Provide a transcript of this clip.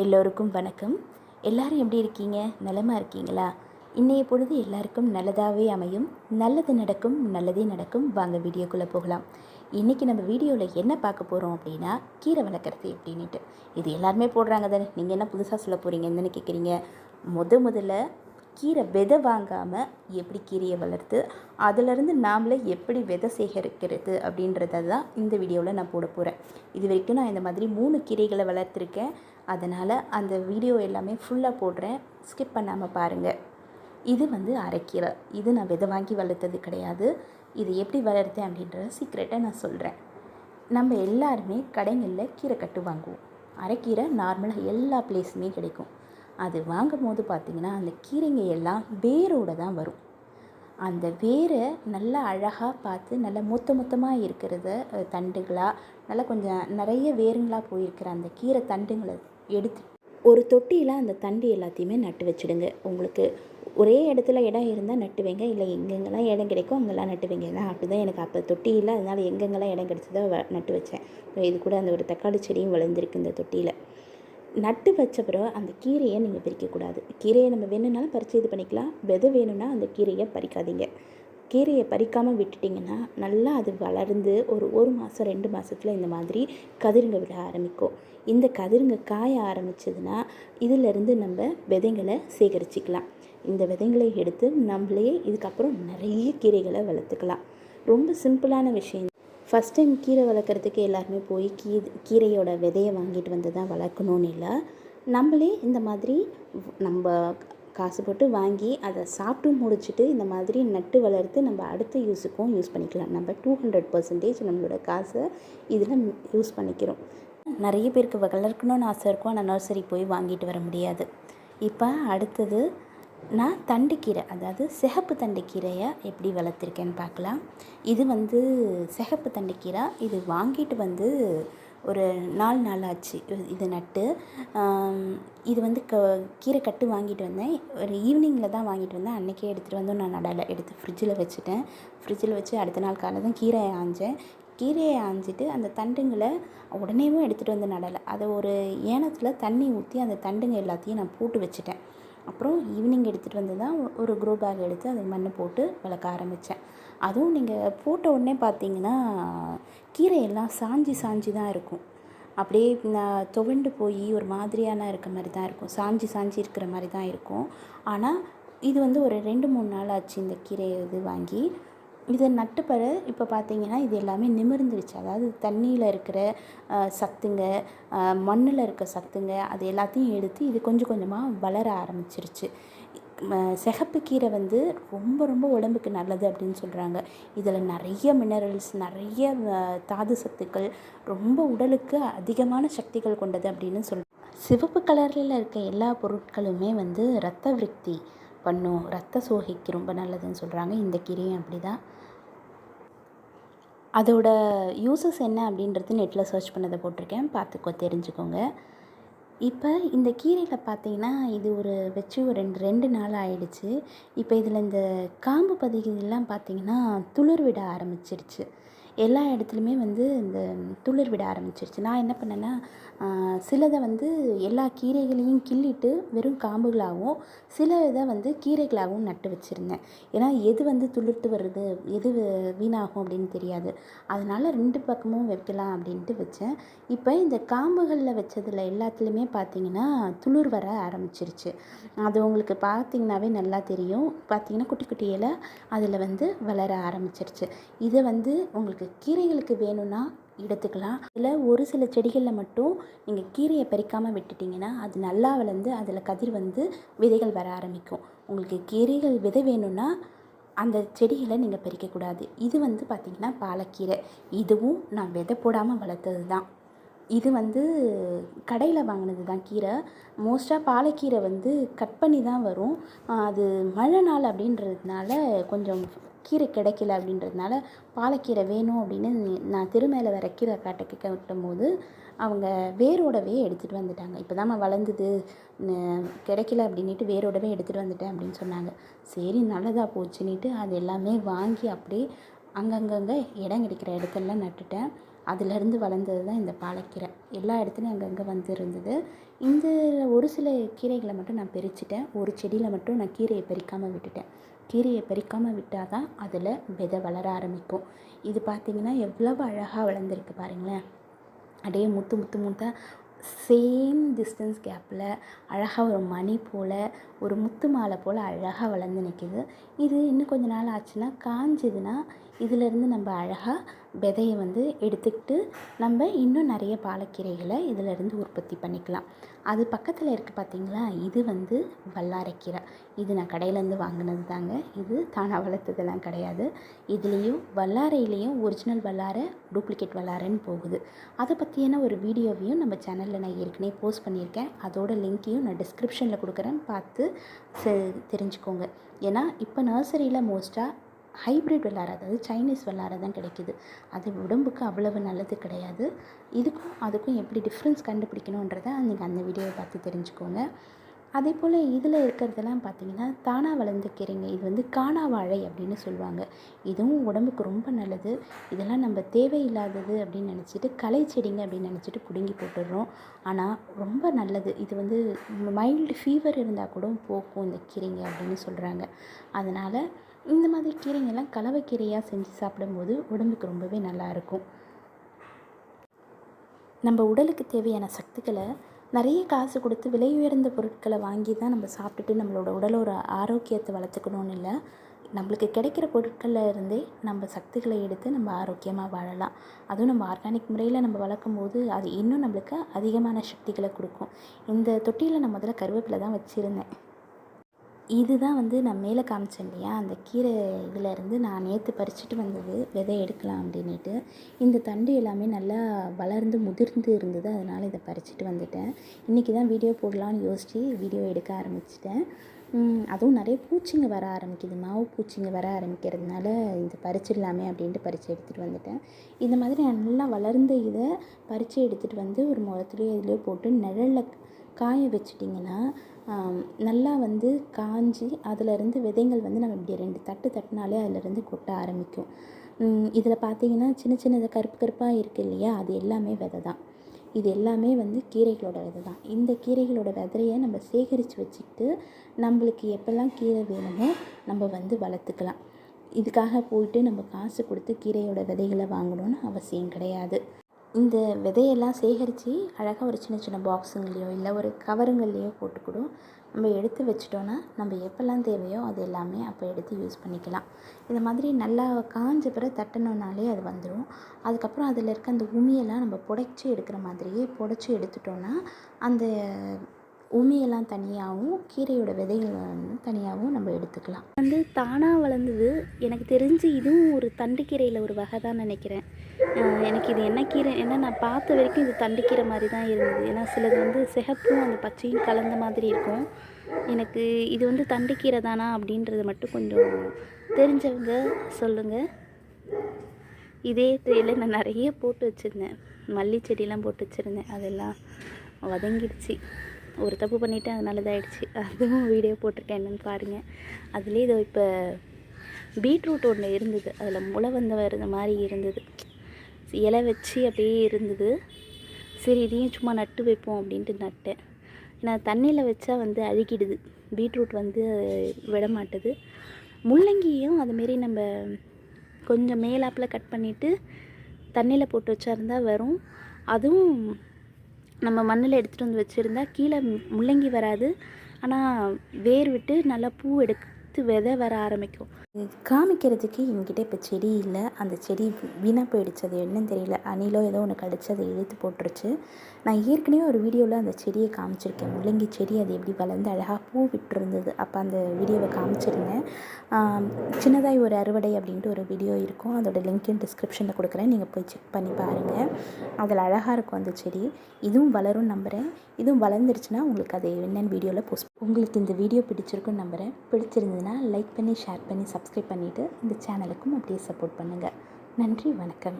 எல்லோருக்கும் வணக்கம். எல்லாரும் எப்படி இருக்கீங்க? நலமாக இருக்கீங்களா? இன்றைய பொழுது எல்லாருக்கும் நல்லதாகவே அமையும். நல்லது நடக்கும் நல்லதே நடக்கும். வாங்க வீடியோக்குள்ளே போகலாம். இன்றைக்கி நம்ம வீடியோவில் என்ன பார்க்க போகிறோம் அப்படின்னா கீரை வளர்க்குறது எப்படின்ட்டு இது எல்லாருமே போடுறாங்க தானே. நீங்கள் என்ன புதுசாக சொல்ல போகிறீங்கன்னு கேட்குறீங்க. முத முதல்ல கீரை விதை வாங்காமல் எப்படி கீரையை வளர்த்து அதிலிருந்து நாமளே எப்படி விதை சேகரிக்கிறது அப்படின்றத தான் இந்த வீடியோவில் நான் போட போகிறேன் இது வரைக்கும் நான் இந்த மாதிரி மூணு கீரைகளை வளர்த்துருக்கேன். அதனால் அந்த வீடியோ எல்லாமே ஃபுல்லாக போடுறேன். ஸ்கிப் பண்ணாமல் பாருங்கள் இது வந்து அரைக்கீரை. இது நான் விதை வாங்கி வளர்த்தது கிடையாது. இது எப்படி வளர்த்தேன் அப்படின்ற சீக்ரெட்டை நான் சொல்கிறேன் நம்ம எல்லாருமே கடைங்களில் கீரை கட்டு வாங்குவோம். அரைக்கீரை நார்மலாக எல்லா பிளேஸுமே கிடைக்கும். அது வாங்கும் போது பார்த்திங்கன்னா அந்த கீரைங்க எல்லாம் வேரோடு தான் வரும். அந்த வேரை நல்லா அழகாக பார்த்து நல்லா மொத்த மொத்தமாக இருக்கிறத தண்டுகளாக நல்லா கொஞ்சம் நிறைய வேருங்களாக போயிருக்கிற அந்த கீரை தண்டுங்களை எடுத்து ஒரு தொட்டியில் அந்த தண்டு எல்லாத்தையுமே நட்டு வச்சுடுங்க. உங்களுக்கு ஒரே இடத்துல இடம் இருந்தால் நட்டு வைங்க இல்லை எங்கெங்கெல்லாம் இடம் கிடைக்கும் அங்கெல்லாம் நட்டு வைங்க நான் அப்படி தான் எனக்கு அப்போ தொட்டி இல்லை அதனால் எங்கெங்கெல்லாம் இடம் கிடைச்சதோ வ- நட்டு வச்சேன். இது கூட அந்த ஒரு தக்காளி செடியும் வளர்ந்துருக்கு இந்த தொட்டியில். நட்டு வச்ச பிறகு அந்த கீரையை நீங்கள் பிரிக்கக்கூடாது கீரையை நம்ம வேணும்னாலும் பறித்து இது பண்ணிக்கலாம். விதை வேணும்னா அந்த கீரையை பறிக்காதீங்க. கீரையை பறிக்காமல் விட்டுட்டிங்கன்னா நல்லா அது வளர்ந்து ஒரு ஒரு மாதம் ரெண்டு மாதத்தில் இந்த மாதிரி கதிருங்க விட ஆரம்பிக்கும். இந்த கதிருங்க காய ஆரம்பிச்சதுன்னா இதிலிருந்து நம்ம விதைங்களை சேகரிச்சுக்கலாம். இந்த விதைங்களை எடுத்து நம்மளே இதுக்கப்புறம் நிறைய கீரைகளை வளர்த்துக்கலாம். ரொம்ப சிம்பிளான விஷயம் ஃபஸ்ட் டைம் கீரை வளர்க்குறதுக்கு எல்லாருமே போய் கீ கீரையோட விதையை வாங்கிட்டு வந்து தான் வளர்க்கணும்னு இல்லை. நம்மளே இந்த மாதிரி நம்ம காசு போட்டு வாங்கி அதை சாப்பிட்டு முடிச்சுட்டு இந்த மாதிரி நட்டு வளர்த்து நம்ம அடுத்த யூஸுக்கும் யூஸ் பண்ணிக்கலாம். நம்ம டூ ஹண்ட்ரட் பர்சன்டேஜ் நம்மளோட காசை இதில் யூஸ் பண்ணிக்கிறோம். நிறைய பேருக்கு வளர்க்கணும்னு ஆசை இருக்கும். ஆனால் நர்சரி போய் வாங்கிட்டு வர முடியாது. இப்போ அடுத்தது நான் தண்டுக்கீரை அதாவது சிகப்பு தண்டுக்கீரையை எப்படி வளர்த்துருக்கேன்னு பார்க்கலாம். இது வந்து சிகப்பு தண்டுக்கீரை? இது வாங்கிட்டு வந்து ஒரு நாலு நாள் ஆச்சு இது- இது நட்டு இது வந்து க கீரை கட்டு வாங்கிட்டு வந்தேன். ஒரு ஈவினிங்கில் தான் வாங்கிட்டு வந்தேன். அன்றைக்கே எடுத்துகிட்டு வந்து நான் நடலை எடுத்து ஃப்ரிட்ஜில் வச்சுட்டேன். ஃப்ரிட்ஜில் வச்சு அடுத்த நாள் காலை தான் கீரையை ஆஞ்சேன். கீரையை ஆஞ்சிட்டு அந்த தண்டுங்களை உடனேவும் எடுத்துகிட்டு வந்து நடலை. அதை ஒரு ஏனத்தில் தண்ணி ஊற்றி அந்த தண்டுங்க எல்லாத்தையும் நான் போட்டு வச்சுட்டேன். அப்புறம் ஈவினிங் எடுத்துகிட்டு வந்து தான் ஒரு க்ரோ பேக் எடுத்து அதை மண் போட்டு வளர்க்க ஆரம்பித்தேன் அதுவும் நீங்கள் போட்ட உடனே பார்த்தீங்கன்னா கீரையெல்லாம் சாஞ்சு சாஞ்சி சாஞ்சி தான் இருக்கும். அப்படியே நான் துவண்டு போய் ஒரு மாதிரியான இருக்க மாதிரி தான் இருக்கும். சாஞ்சி சாஞ்சி இருக்கிற மாதிரி தான் இருக்கும். ஆனால் இது வந்து ஒரு ரெண்டு மூணு நாள் ஆச்சு இந்த கீரையை இது வாங்கி. இதை நட்டுப்பற இப்போ பார்த்தீங்கன்னா இது எல்லாமே நிமிர்ந்துருச்சு. அதாவது தண்ணியில் இருக்கிற சத்துங்க மண்ணில் இருக்க சத்துங்க அது எல்லாத்தையும் எடுத்து இது கொஞ்சம் கொஞ்சமாக வளர ஆரம்பிச்சிருச்சு. சிகப்பு கீரை வந்து ரொம்ப ரொம்ப உடம்புக்கு நல்லது அப்படின்னு சொல்கிறாங்க இதில் நிறைய மினரல்ஸ் நிறைய தாது சத்துக்கள் ரொம்ப உடலுக்கு அதிகமான சக்திகள் கொண்டது அப்படின்னு சொல் சிவப்பு கலரில் இருக்க எல்லா பொருட்களுமே வந்து இரத்த விருத்தி பண்ணும். ரத்த சோகைக்கு ரொம்ப நல்லதுன்னு சொல்கிறாங்க இந்த கீரையும் அப்படி தான் அதோட யூசஸ் என்ன அப்படின்றது நெட்டில் சர்ச் பண்ணதை போட்டிருக்கேன். பார்த்துக்கோ தெரிஞ்சுக்கோங்க. இப்போ இந்த கீரையில் பார்த்தீங்கன்னா இது ஒரு வச்சு ஒரு ரெண்டு ரெண்டு நாள் ஆயிடுச்சு. இப்போ இதில் இந்த காம்பு பதிகள்லாம் பார்த்தீங்கன்னா துளிர் விட ஆரம்பிச்சிருச்சு. எல்லா இடத்துலையுமே வந்து இந்த துளிர் விட ஆரம்பிச்சிருச்சு. நான் என்ன பண்ணேன்னா சிலதை வந்து எல்லா கீரைகளையும் கிள்ளிட்டு வெறும் காம்புகளாகவும் சில இதை வந்து கீரைகளாகவும் நட்டு வச்சுருந்தேன். ஏன்னா எது வந்து துளிர்த்து வருது எது வீணாகும் அப்படின்னு தெரியாது. அதனால் ரெண்டு பக்கமும் வைக்கலாம் அப்படின்ட்டு வச்சேன். இப்போ இந்த காம்புகளில் வச்சதில் எல்லாத்துலேயுமே பார்த்தீங்கன்னா துளிர் வர ஆரம்பிச்சிருச்சு. அது உங்களுக்கு பார்த்தீங்கன்னாவே நல்லா தெரியும். பார்த்தீங்கன்னா குட்டி குட்டி இலை அதில் வந்து வளர ஆரம்பிச்சிருச்சு. இதை வந்து உங்களுக்கு கீரைகளுக்கு வேணும்னா எடுத்துக்கலாம். இதில் ஒரு சில செடிகளில் மட்டும் நீங்கள் கீரையை பறிக்காமல் விட்டுட்டிங்கன்னா அது நல்லா வளர்ந்து அதில் கதிர் வந்து விதைகள் வர ஆரம்பிக்கும். உங்களுக்கு கீரைகள் விதை வேணும்னா அந்த செடிகளை நீங்கள் பறிக்கக்கூடாது. இது வந்து பார்த்திங்கன்னா பாலக்கீரை. இதுவும் நான் விதை போடாமல் வளர்த்தது தான் இது வந்து கடையில் வாங்கினது தான் கீரை மோஸ்ட்டாக பாலக்கீரை வந்து கட் பண்ணி தான் வரும் அது மழை நாள் அப்படின்றதுனால கொஞ்சம் கீரை கிடைக்கல அப்படின்றதுனால பாலக்கீரை வேணும் அப்படின்னு நான் திருமேல வர கீரை காட்டுக்கு கேட்டும்போது அவங்க வேரோடவே எடுத்துகிட்டு வந்துட்டாங்க. இப்போ தான் வளர்ந்தது கிடைக்கல அப்படின்ட்டு வேரோடவே எடுத்துகிட்டு வந்துட்டேன் அப்படின்னு சொன்னாங்க. சரி நல்லதாக போச்சுன்னுட்டு அது எல்லாமே வாங்கி அப்படியே அங்கங்கங்கே இடம் கிடைக்கிற இடத்துலலாம் நட்டுட்டேன். அதுலேருந்து வளர்ந்தது தான் இந்த பாலக்கீரை. எல்லா இடத்துலையும் அங்கங்கே வந்துருந்தது. இந்த ஒரு சில கீரைகளை மட்டும் நான் பிரிச்சுட்டேன் ஒரு செடியில் மட்டும் நான் கீரையை பறிக்காமல் விட்டுட்டேன். கீரையை பறிக்காமல் விட்டால் தான் அதில் விதை வளர ஆரம்பிக்கும். இது பார்த்திங்கன்னா எவ்வளவு அழகாக வளர்ந்துருக்கு பாருங்களேன். அப்படியே முத்து முத்து முத்தாக சேம் டிஸ்டன்ஸ் கேப்பில் அழகாக ஒரு மணி போல் ஒரு முத்து மாலை போல் அழகாக வளர்ந்து நிற்கிது இது இன்னும் கொஞ்ச நாள் ஆச்சுன்னா காஞ்சதுன்னா இதிலேருந்து நம்ம அழகாக விதையை வந்து எடுத்துக்கிட்டு நம்ம இன்னும் நிறைய பாலக்கீரைகளை இதிலேருந்து உற்பத்தி பண்ணிக்கலாம். அது பக்கத்தில் இருக்குது பார்த்திங்களா இது வந்து வல்லாரைக்கீரை. இது நான் கடையிலேருந்து வாங்கினது தாங்க. இது தானாக வளர்த்ததெல்லாம் கிடையாது. இதுலேயும் வல்லாரையிலையும் ஒரிஜினல் வல்லாரை டூப்ளிகேட் வல்லாரைன்னு போகுது. அதை பற்றியான ஒரு வீடியோவையும் நம்ம சேனலில் நான் ஏற்கனவே போஸ்ட் பண்ணியிருக்கேன். அதோட லிங்க்கையும் நான் டிஸ்கிரிப்ஷனில் கொடுக்குறேன். பார்த்து தெரிஞ்சுக்கோங்க. ஏன்னா இப்போ நர்சரியில் மோஸ்ட்டாக ஹைப்ரிட் வெள்ளாரை அதாவது சைனீஸ் வெள்ளாரை தான் கிடைக்கிது. அது உடம்புக்கு அவ்வளவு நல்லது கிடையாது. இதுக்கும் அதுக்கும் எப்படி டிஃப்ரென்ஸ் கண்டுபிடிக்கணுன்றதை நீங்கள் அந்த வீடியோவை பார்த்து தெரிஞ்சுக்கோங்க. அதே போல் இதில் இருக்கிறதெல்லாம் பார்த்தீங்கன்னா தானாக வளர்ந்த கீரைங்க. இது வந்து காணா வாழை அப்படின்னு சொல்லுவாங்க. இதுவும் உடம்புக்கு ரொம்ப நல்லது. இதெல்லாம் நம்ம தேவையில்லாதது அப்படின்னு நினச்சிட்டு களை செடிங்க அப்படின்னு நினச்சிட்டு பிடுங்கி போட்டுடுறோம். ஆனால் ரொம்ப நல்லது. இது வந்து மைல்டு ஃபீவர் இருந்தால் கூட போக்கும் இந்த கீரைங்க அப்படின்னு சொல்கிறாங்க அதனால் இந்த மாதிரி கீரைங்கெல்லாம் கலவைக்கீரையாக செஞ்சு சாப்பிடும்போது உடம்புக்கு ரொம்பவே நல்லாயிருக்கும். நம்ம உடலுக்கு தேவையான சக்திகளை நிறைய காசு கொடுத்து விலை உயர்ந்த பொருட்களை வாங்கி தான் நம்ம சாப்பிட்டுட்டு நம்மளோட உடலோட ஆரோக்கியத்தை வளர்த்துக்கணும்னு இல்லை. நம்மளுக்கு கிடைக்கிற பொருட்களில் இருந்தே நம்ம சக்திகளை எடுத்து நம்ம ஆரோக்கியமாக வாழலாம். அதுவும் நம்ம ஆர்கானிக் முறையில் நம்ம வளர்க்கும் போது அது இன்னும் நம்மளுக்கு அதிகமான சக்திகளை கொடுக்கும். இந்த தொட்டியில் நான் முதல்ல கருவேப்பிலை தான் வச்சுருந்தேன். இதுதான் வந்து நான் மேலே காமிச்சேன் இல்லையா? அந்த கீரை இதிலேருந்து நான் நேற்று பறிச்சுட்டு வந்தது விதை எடுக்கலாம் அப்படின்ட்டு இந்த தண்டு எல்லாமே நல்லா வளர்ந்து முதிர்ந்து இருந்தது அதனால் இதை பறிச்சுட்டு வந்துட்டேன். இன்றைக்கி தான் வீடியோ போடலான்னு யோசித்து வீடியோ எடுக்க ஆரம்பிச்சிட்டேன். அதுவும் நிறைய பூச்சிங்க வர ஆரம்பிக்குது. மாவு பூச்சிங்க வர ஆரம்பிக்கிறதுனால இது பறிச்சிடலாமே அப்படின்ட்டு பறித்து எடுத்துகிட்டு வந்துட்டேன். இந்த மாதிரி நல்லா வளர்ந்த இதை பறித்து எடுத்துகிட்டு வந்து ஒரு முகத்துலேயோ இதுலேயோ போட்டு நிழலில் காய வச்சிட்டிங்கன்னா நல்லா வந்து காஞ்சி அதிலருந்து விதைகள் வந்து நம்ம இப்படி ரெண்டு தட்டு தட்டினாலே அதிலருந்து கொட்ட ஆரம்பிக்கும். இதில் பார்த்தீங்கன்னா சின்ன சின்னது கருப்பு கருப்பாக இருக்குது இல்லையா? அது எல்லாமே விதை தான். இது எல்லாமே வந்து கீரைகளோட விதை தான். இந்த கீரைகளோட விதையை நம்ம சேகரித்து வச்சுக்கிட்டு நம்மளுக்கு எப்போல்லாம் கீரை வேணுமோ நம்ம வந்து வளர்த்துக்கலாம். இதுக்காக போயிட்டு நம்ம காசு கொடுத்து கீரையோட விதைகளை வாங்கணும்னு அவசியம் கிடையாது. இந்த விதையெல்லாம் சேகரித்து அழகாக ஒரு சின்ன சின்ன பாக்ஸுங்களையோ இல்லை ஒரு கவருங்கள்லேயோ போட்டு நம்ம எடுத்து வச்சிட்டோன்னா நம்ம எப்போல்லாம் தேவையோ அது எல்லாமே அப்போ எடுத்து யூஸ் பண்ணிக்கலாம். இந்த மாதிரி நல்லா காஞ்ச பிறகு தட்டினோன்னாலே அது வந்துடும் அதுக்கப்புறம் அதில் இருக்க அந்த உமியெல்லாம் நம்ம புடைச்சி எடுக்கிற மாதிரியே புடைச்சி எடுத்துட்டோன்னா அந்த உமியெல்லாம் தனியாகவும் கீரையோட விதைகள் வந்து தனியாகவும் நம்ம எடுத்துக்கலாம். வந்து தானாக வளர்ந்தது. எனக்கு தெரிஞ்சு இதுவும் ஒரு தண்டு கீரையில் ஒரு வகை தான் நினைக்கிறேன். எனக்கு இது என்ன கீரை ஏன்னா நான் பார்த்த வரைக்கும் இது தண்டுக்கீரை மாதிரி தான் இருந்தது. ஏன்னா சிலது வந்து சிகப்பும் அந்த பச்சையும் கலந்த மாதிரி இருக்கும். எனக்கு இது வந்து தண்டுக்கீரை தானா அப்படின்றது மட்டும் கொஞ்சம் தெரிஞ்சவங்க சொல்லுங்கள் இதே ட்ரேயில் நான் நிறைய போட்டு வச்சுருந்தேன். மல்லி செடியெலாம் போட்டு வச்சுருந்தேன். அதெல்லாம் வதங்கிடுச்சு. ஒரு தப்பு பண்ணிவிட்டேன் அதனால இதாகிடுச்சு அதுவும் வீடியோ போட்டிருக்கேன் என்னென்னு பாருங்கள் அதுலேயே இதோ இப்போ பீட்ரூட் ஒன்று இருந்தது. அதில் முளை வந்த வருது மாதிரி இருந்தது. இலை வச்சு அப்படியே இருந்தது. சரி இதையும் சும்மா நட்டு வைப்போம் அப்படின்ட்டு நட்டேன். ஏன்னா தண்ணியில் வச்சா வந்து அழுகிடுது. பீட்ரூட் வந்து விட மாட்டுது முள்ளங்கியும் அதுமாரி நம்ம கொஞ்சம் மேலாப்பில் கட் பண்ணிவிட்டு தண்ணியில் போட்டு வச்சா இருந்தால் வரும். அதுவும் நம்ம மண்ணில் எடுத்துகிட்டு வந்து வச்சுருந்தா கீழே முள்ளங்கி வராது. ஆனால் வேர் விட்டு நல்லா பூ எடுத்து விதை வர ஆரம்பிக்கும். காமிக்கிறதுக்கு என்கிட்ட இப்போ செடி இல்லை. அந்த செடி வீணாக போயிடுச்சு அது என்னன்னு தெரியல. அணிலோ ஏதோ ஒன்று கடிச்சு அதை இழுத்து போட்டுருச்சு. நான் ஏற்கனவே ஒரு வீடியோவில் அந்த செடியை காமிச்சிருக்கேன். முள்ளங்கி செடி அது எப்படி வளர்ந்து அழகாக பூ விட்டுருந்தது. அப்போ அந்த வீடியோவை காமிச்சிருந்தேன். சின்னதாய் ஒரு அறுவடை அப்படின்ட்டு ஒரு வீடியோ இருக்கும். அதோட லிங்க்கின் டிஸ்கிரிப்ஷனில் கொடுக்குறேன். நீங்கள் போய் செக் பண்ணி பாருங்கள் அதில் அழகாக இருக்கும் அந்த செடி. இதுவும் வளரும் நம்புகிறேன் இதுவும் வளர்ந்துருச்சுன்னா உங்களுக்கு அது என்னென்னு வீடியோவில் போஸ்ட் உங்களுக்கு இந்த வீடியோ பிடிச்சிருக்குன்னு நம்புகிறேன் பிடிச்சிருந்ததுன்னா லைக் பண்ணி ஷேர் பண்ணி சப்ஸ்கிரைப் பண்ணிவிட்டு இந்த சேனலுக்கும் அப்படியே சப்போர்ட் பண்ணுங்கள் நன்றி வணக்கம்.